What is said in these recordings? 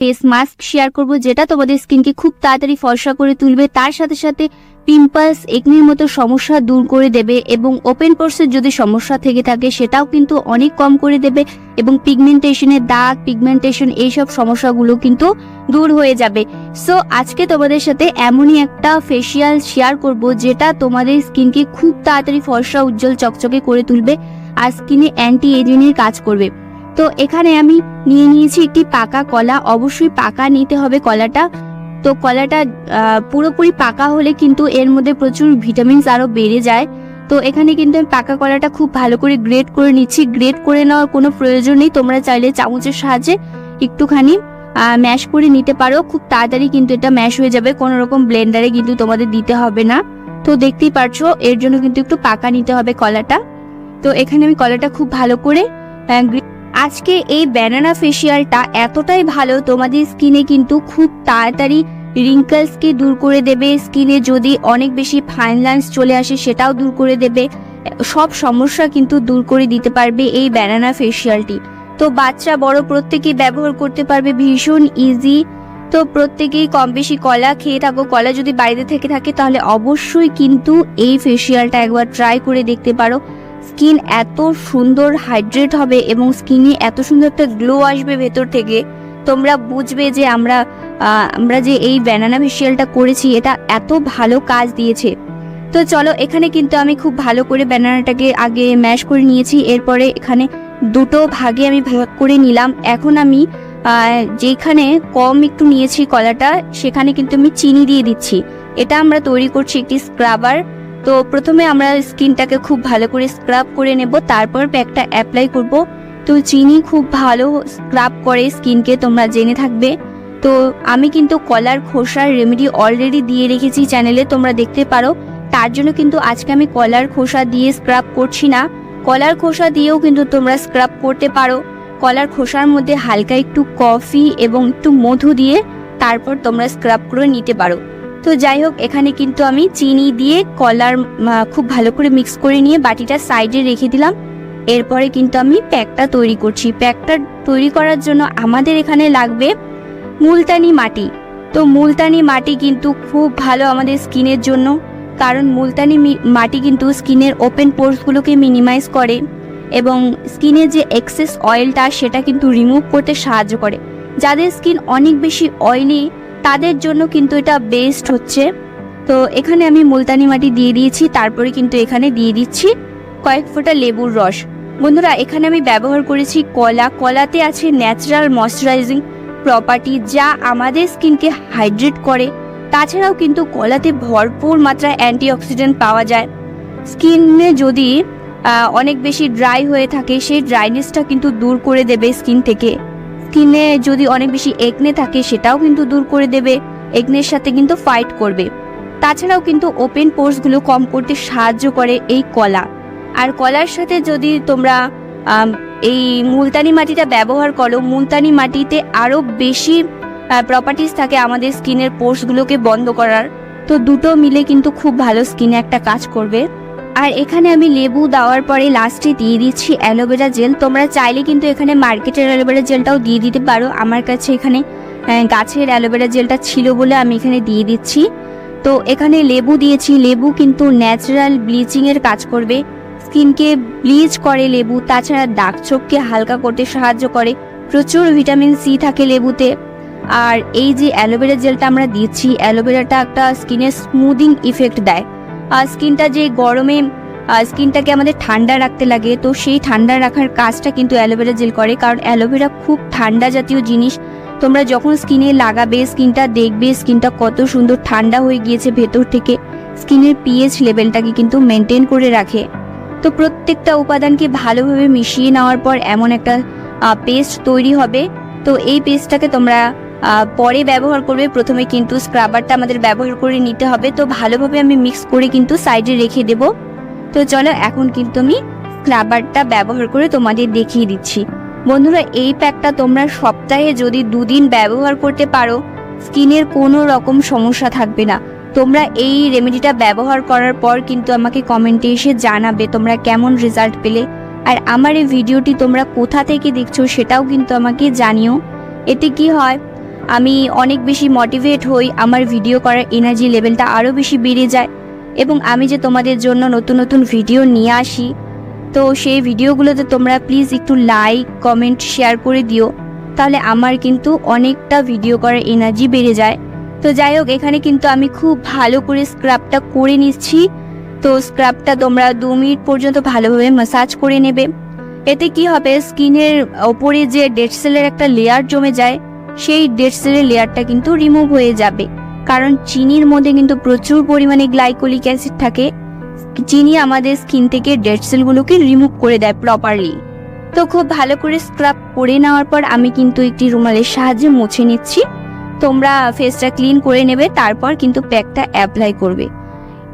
Face mask share করব, যেটা তোমাদের স্কিনকে খুব তাড়াতাড়ি ফর্সা করে তুলবে, তার সাথে সাথে পিম্পলস একনির মতো সমস্যা দূর করে দেবে এবং ওপেন পোর্সের যদি সমস্যা থেকে থাকে, সেটাও কিন্তু অনেক কম করে দেবে এবং পিগমেন্টেশনের দাগ পিগমেন্টেশন এইসব সমস্যাগুলো কিন্তু দূর হয়ে যাবে। সো আজকে তোমাদের সাথে এমনই একটা ফেসিয়াল শেয়ার করব, যেটা তোমাদের স্কিনকে খুব তাড়াতাড়ি ফর্সা, উজ্জ্বল, চকচকে করে তুলবে আর স্কিনে অ্যান্টি এজিংয়ের কাজ করবে। তো এখানে আমি নিয়ে নিয়েছি একটি পাকা কলা। অবশ্যই পাকা নিতে হবে কলাটা। তো কলাটা পুরোপুরি পাকা হলে কিন্তু এর মধ্যে প্রচুর ভিটামিনস আরও বেড়ে যায়। তো এখানে কিন্তু আমি পাকা কলাটা খুব ভালো করে গ্রেট করে নিচ্ছি। গ্রেট করে নেওয়ার কোনো প্রয়োজন নেই। তোমরা চাইলে চামচের সাহায্যে একটুখানি ম্যাশ করে নিতে পারো। খুব তাড়াতাড়ি কিন্তু এটা ম্যাশ হয়ে যাবে। কোনো রকম ব্লেন্ডারে কিন্তু তোমাদের দিতে হবে না। তো দেখতেই পারছ, এর জন্য কিন্তু একটু পাকা নিতে হবে কলাটা। তো এখানে আমি কলাটা খুব ভালো করে আজকে এই ব্যানানা ফেসিয়ালটা এতটাই ভালো, তোমাদের স্কিনে কিন্তু খুব তাড়াতাড়ি রিঙ্কলসকে দূর করে দেবে। স্কিনে যদি অনেক বেশি ফাইন লাইন্স চলে আসে, সেটাও দূর করে দেবে। সব সমস্যা কিন্তু দূর করে দিতে পারবে এই ব্যানানা ফেসিয়ালটি তো বাচ্চা বড় প্রত্যেকেই ব্যবহার করতে পারবে, ভীষণ ইজি তো প্রত্যেকেই কম বেশি কলা খেয়ে থাকো, কলা যদি বাইরে থেকে থাকে, তাহলে অবশ্যই কিন্তু এই ফেসিয়ালটা একবার ট্রাই করে দেখতে পারো। স্কিন এত সুন্দর হাইড্রেট হবে এবং স্কিনে এত সুন্দর একটা গ্লো আসবে ভেতর থেকে, তোমরা বুঝবে যে আমরা আমরা যে এই ব্যানানা ফেসিয়ালটা করেছি, এটা এত ভালো কাজ দিয়েছে। তো চলো, এখানে কিন্তু আমি খুব ভালো করে ব্যানানাটাকে আগে ম্যাশ করে নিয়েছি, এরপরে এখানে দুটো ভাগে আমি ভাগ করে নিলাম। এখন আমি যেখানে কম একটু নিয়েছি কলাটা, সেখানে কিন্তু আমি চিনি দিয়ে দিচ্ছি। এটা আমরা তৈরি করছি একটি স্ক্রাবার তো প্রথমে আমরা স্কিনটাকে খুব ভালো করে স্ক্রাব করে নেব, তারপর প্যাকটা অ্যাপ্লাই করব। তো চিনি খুব ভালো স্ক্রাব করে স্কিনকে, তোমরা জেনে থাকবে। তো আমি কিন্তু কলার খোসার রেমেডি অলরেডি দিয়ে রেখেছি চ্যানেলে, তোমরা দেখতে পারো। তার জন্য কিন্তু আজকে আমি কলার খোসা দিয়ে স্ক্রাব করছি না। কলার খোসা দিয়েও কিন্তু তোমরা স্ক্রাব করতে পারো। কলার খোসার মধ্যে হালকা একটু কফি এবং একটু মধু দিয়ে তারপর তোমরা স্ক্রাব করে নিতে পারো। তো যাই হোক, এখানে কিন্তু আমি চিনি দিয়ে কলার খুব ভালো করে মিক্স করে নিয়ে বাটিটা সাইডে রেখে দিলাম। এরপরে কিন্তু আমি প্যাকটা তৈরি করছি। প্যাকটা তৈরি করার জন্য আমাদের এখানে লাগবে মুলতানি মাটি। তো মুলতানি মাটি কিন্তু খুব ভালো আমাদের স্কিনের জন্য, কারণ মুলতানি মাটি কিন্তু স্কিনের ওপেন পোর্সগুলোকে মিনিমাইজ করে এবং স্কিনে যে এক্সেস অয়েলটা সেটা কিন্তু রিমুভ করতে সাহায্য করে। যাদের স্কিন অনেক বেশি অয়েলি তাদের জন্য কিন্তু এটা বেস্ট হচ্ছে। তো এখানে আমি মুলতানি মাটি দিয়ে দিয়েছি, তারপরে কিন্তু এখানে দিয়ে দিচ্ছি কয়েক ফোঁটা লেবুর রস। বন্ধুরা, এখানে আমি ব্যবহার করেছি কলা। কলাতে আছে ন্যাচারাল ময়শ্চারাইজিং প্রপার্টি যা আমাদের স্কিনকে হাইড্রেট করে। তাছাড়াও কিন্তু কলাতে ভরপুর মাত্রায় অ্যান্টিঅক্সিডেন্ট পাওয়া যায়। স্কিনে যদি অনেক বেশি ড্রাই হয়ে থাকে, সেই ড্রাইনেসটা কিন্তু দূর করে দেবে স্কিন থেকে। স্কিনে যদি অনেক বেশি একনে থাকে, সেটাও কিন্তু দূর করে দেবে। একনের সাথে কিন্তু ফাইট করবে। তাছাড়াও কিন্তু ওপেন পোর্সগুলো কম করতে সাহায্য করে এই কলা। আর কলার সাথে যদি তোমরা এই মুলতানি মাটিটা ব্যবহার করো, মুলতানি মাটিতে আরও বেশি প্রপার্টিস থাকে আমাদের স্কিনের পোর্সগুলোকে বন্ধ করার। তো দুটো মিলে কিন্তু খুব ভালো স্কিনে একটা কাজ করবে। আর এখানে আমি লেবু দেওয়ার পরে লাস্টে দিয়ে দিচ্ছি অ্যালোভেরা জেল। তোমরা চাইলে কিন্তু এখানে মার্কেটের অ্যালোভেরা জেলটাও দিয়ে দিতে পারো। আমার কাছে এখানে গাছের অ্যালোভেরা জেলটা ছিল বলে আমি এখানে দিয়ে দিচ্ছি। তো এখানে লেবু দিয়েছি। লেবু কিন্তু ন্যাচারাল ব্লিচিংয়ের কাজ করবে। স্কিনকে ব্লিচ করে লেবু, তাছাড়া দাগ চোখকে হালকা করতে সাহায্য করে। প্রচুর ভিটামিন সি থাকে লেবুতে। আর এই যে অ্যালোভেরা জেলটা আমরা দিচ্ছি, অ্যালোভেরাটা একটা স্কিনের স্মুদিং ইফেক্ট দেয়। স্কিনটা যে গরমে স্কিনটাকে আমাদের ঠান্ডা রাখতে লাগে, তো সেই ঠান্ডা রাখার কাজটা কিন্তু অ্যালোভেরা জেল করে, কারণ অ্যালোভেরা খুব ঠান্ডা জাতীয় জিনিস। তোমরা যখন স্কিনে লাগাবে, স্কিনটা দেখবে, স্কিনটা কত সুন্দর ঠান্ডা হয়ে গিয়েছে ভেতর থেকে, স্কিনের পিএইচ লেভেলটাকে কিন্তু মেনটেন করে রাখে। তো প্রত্যেকটা উপাদানকে ভালোভাবে মিশিয়ে নেওয়ার পর এমন একটা পেস্ট তৈরি হবে। তো এই পেস্টটাকে তোমরা পরে ব্যবহার করবে। প্রথমে কিন্তু স্ক্রাবারটা আমাদের ব্যবহার করে নিতে হবে। তো ভালোভাবে আমি মিক্স করে কিন্তু সাইডে রেখে দেব। তো চলো এখন কিন্তু আমি স্ক্রাবারটা ব্যবহার করে তোমাদের দেখিয়ে দিচ্ছি। বন্ধুরা, এই প্যাকটা তোমরা সপ্তাহে যদি দুদিন ব্যবহার করতে পারো স্কিনের কোনো রকম সমস্যা থাকবে না। তোমরা এই রেমেডিটা ব্যবহার করার পর কিন্তু আমাকে কমেন্টে এসে জানাবে তোমরা কেমন রেজাল্ট পেলে। আর আমার এই ভিডিওটি তোমরা কোথা থেকে দেখছ সেটাও কিন্তু আমাকে জানিও। এতে কি হয় আমি অনেক বেশি মোটিভেট হই, আমার ভিডিও করার এনার্জি লেভেলটা আরও বেশি বেড়ে যায় এবং আমি যে তোমাদের জন্য নতুন নতুন ভিডিও নিয়ে আসি, তো সেই ভিডিওগুলোতে তোমরা প্লিজ একটু লাইক কমেন্ট শেয়ার করে দিও, তাহলে আমার কিন্তু অনেকটা ভিডিও করার এনার্জি বেড়ে যায়। তো যাই হোক, এখানে কিন্তু আমি খুব ভালো করে স্ক্রাবটা করে নিচ্ছি, তো স্ক্রাবটা তোমরা দু মিনিট পর্যন্ত ভালোভাবে মাসাজ করে নেবে। এতে কি হবে স্কিনের ওপরে যে ডেড সেলের একটা লেয়ার জমে যায় সেই ডেডসেলের লেয়ারটা কিন্তু রিমুভ হয়ে যাবে। কারণ চিনির মধ্যে কিন্তু প্রচুর পরিমাণে গ্লাইকোলিক অ্যাসিড থাকে। চিনি আমাদের স্কিন থেকে ডেড সেলগুলোকে রিমুভ করে দেয় প্রপারলি তো খুব ভালো করে স্ক্রাব করে নেওয়ার পর আমি কিন্তু একটি রুমালের সাহায্যে মুছে নিচ্ছি। তোমরা ফেসটা ক্লিন করে নেবে, তারপর কিন্তু প্যাকটা অ্যাপ্লাই করবে।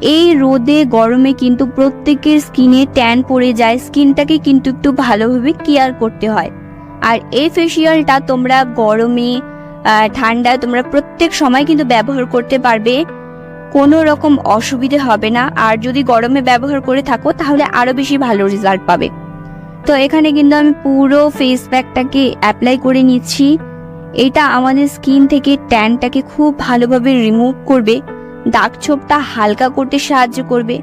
এই রোদে, গরমে কিন্তু প্রত্যেকের স্কিনে ট্যান পড়ে যায়। স্কিনটাকে কিন্তু একটু ভালোভাবে কেয়ার করতে হয়। আর এই ফেসিয়ালটা তোমরা গরমে ঠান্ডায় তোমরা প্রত্যেক সময় কিন্তু ব্যবহার করতে পারবে। কোনো রকম অসুবিধে হবে না। আর যদি গরমে ব্যবহার করে থাকো, তাহলে আরও বেশি ভালো রেজাল্ট পাবে। তো এখানে কিন্তু আমি পুরো ফেস প্যাকটাকে অ্যাপ্লাই করে নিচ্ছি। এটা আমাদের স্কিন থেকে ট্যানটাকে খুব ভালোভাবে রিমুভ করবে। দাগ ছোপটা হালকা করতে সাহায্য করবে।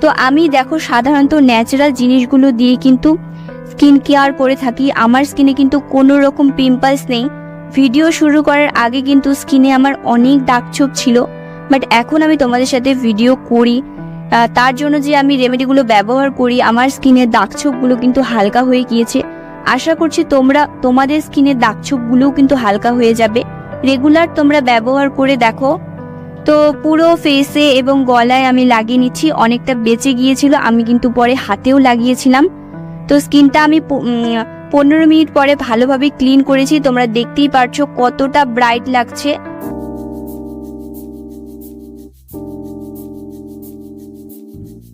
তো আমি দেখো সাধারণত ন্যাচারাল জিনিসগুলো দিয়ে কিন্তু স্কিন কেয়ার করে থাকি, আমার স্কিনে কিন্তু কোনো রকম পিম্পলস নেই। ভিডিও শুরু করার আগে কিন্তু স্কিনে আমার অনেক দাগ ছোপ ছিল, বাট এখন আমি তোমাদের সাথে ভিডিও করি। তার জন্য যে আমি রেমেডিগুলো ব্যবহার করি, আমার স্কিনের দাগ ছোপগুলো কিন্তু হালকা হয়ে গিয়েছে। আশা করছি তোমরা, তোমাদের স্কিনের দাগ ছোপগুলোও কিন্তু হালকা হয়ে যাবে। রেগুলার তোমরা ব্যবহার করে দেখো। তো পুরো ফেসে এবং গলায় আমি লাগিয়ে নিচ্ছি, অনেকটা বেঁচে গিয়েছিল, আমি কিন্তু পরে হাতেও লাগিয়েছিলাম। তো স্কিনটা আমি পনেরো মিনিট পরে ভালোভাবে ক্লিন করেছি। তোমরা দেখতেই পারছ কতটা ব্রাইট লাগছে।